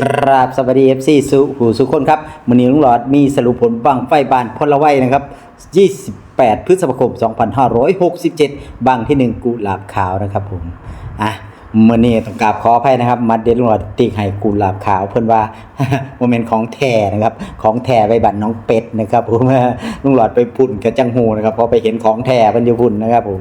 กราบสวัสดีเอฟซีสุหูสุคนครับมือนี้ลุงหลอดมีสรุปผลบังไฟบานพลไว้นะครับ 28 พฤษภาคม 2567 บังที่ 1 กุหลาบขาวนะครับผมอะมื่อนี้ต้องกราบขออภัยนะครับ มัดเด็ดลุงหลอดติกให้กุหลาบขาวเพื่อนว่าโมเมนต์ของแท้นะครับ ของแท้ใบบัตรน้องเป็ดนะครับผมลุงหลอดไปพุ่นกระจังหูนะครับพอไปเห็นของแท้มันอยู่พุ่นนะครับผม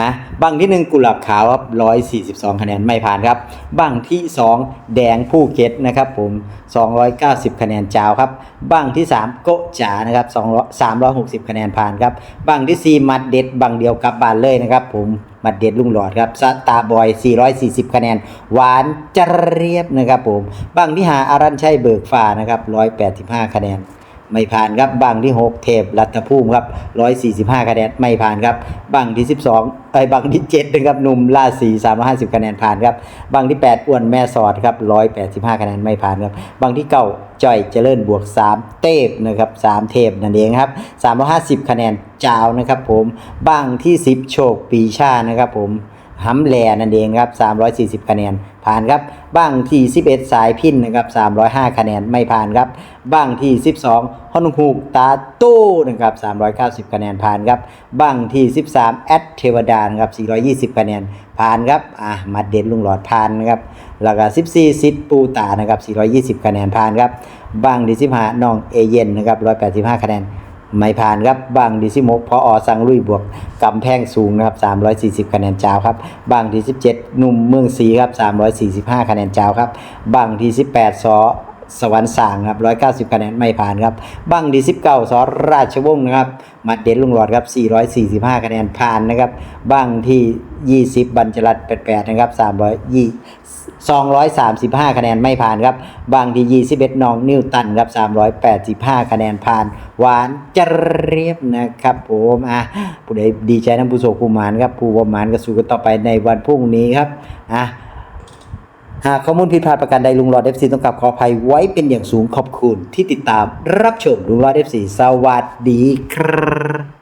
อะบังที่หนึ่งกุหลาบขาวครับร้อยสี่สิบสองคะแนนไม่ผ่านครับ บังที่สองแดงผู้เก็ตนะครับผมสองร้อยเก้าสิบคะแนนจาวครับ บังที่สามโกจ๋านะครับสองสามร้อยหกสิบคะแนนผ่านครับ บังที่สี่มัดเด็ด บังเดียวกับบานเลยนะครับผมมัดเด็ดลุงหลอดครับสตาร์บอย 440 คะแนน หวานจเรียบนะครับผม บังที่หาอารันชัยเบิกฟ้านะครับ 185 คะแนน ไม่ผ่านครับบังที่ 6 เทพรัตภูมิครับ145 คะแนนไม่ผ่านครับบังที่ 12ไอ้บังที่7นะครับหนุ่มล่าสี350 คะแนนผ่านครับบังที่ 8 อ้วนแม่สอดครับ185 คะแนนไม่ผ่านครับบังที่9จ่อยเจริญบวก 3 เทพนะครับ3เทพนั่นเองครับ350 คะแนนจาวนะครับผมบังที่ 10 โชคปีชานะครับผม ห้ำแลนั่นเองครับ 340 คะแนน ผ่านครับ บ้างที่ 11 สายพินนะครับ 305 คะแนน ไม่ผ่านครับ บ้างที่ 12ฮอนฮูกตาตู้นะครับ 390 คะแนน ผ่านครับ บ้างที่ 13 แอดเทวดานครับ 420 คะแนน ผ่านครับ อะมาเด็ดลุงหลอดผ่านนะครับ แล้วก็14ซิดปูตานะครับ 420 คะแนน ผ่านครับ บ้างที่15น้องเอเย็นนะครับ 185 คะแนน ไม่ผ่านครับบางดีซิบมกพออสังลุยบวกกำแพงสูงนะครับ 340 คะแนนจาวครับ บางที่ 17 หนุ่มเมืองศรีครับ 345 คะแนนจาวครับ บางที่ 18สอสวรรค์สางครับ 190 คะแนนไม่ผ่านครับบางที่19สอราชวงศ์นะครับมัดเด็ดลุงหลอดครับ 445 คะแนนผ่านนะครับบางที่ 20 บัญจรัต88 นะครับ320 235 คะแนนไม่ผ่านครับ บางที่21น้องนิวตันครับ 385 คะแนนผ่าน หวานจเรียบนะครับผมอะผู้ใดดีใจน้ำผู้โศกผู้หมานครับ ผู้ประมานก็สู้กันต่อไปในวันพรุ่งนี้ครับอะหากข้อมูลผิดพลาดประการใดลุงรอดเอฟซีต้องกลับขออภัยไว้เป็นอย่างสูงขอบคุณที่ติดตามรับชมลุงรอดเอฟซีสวัสดีครับ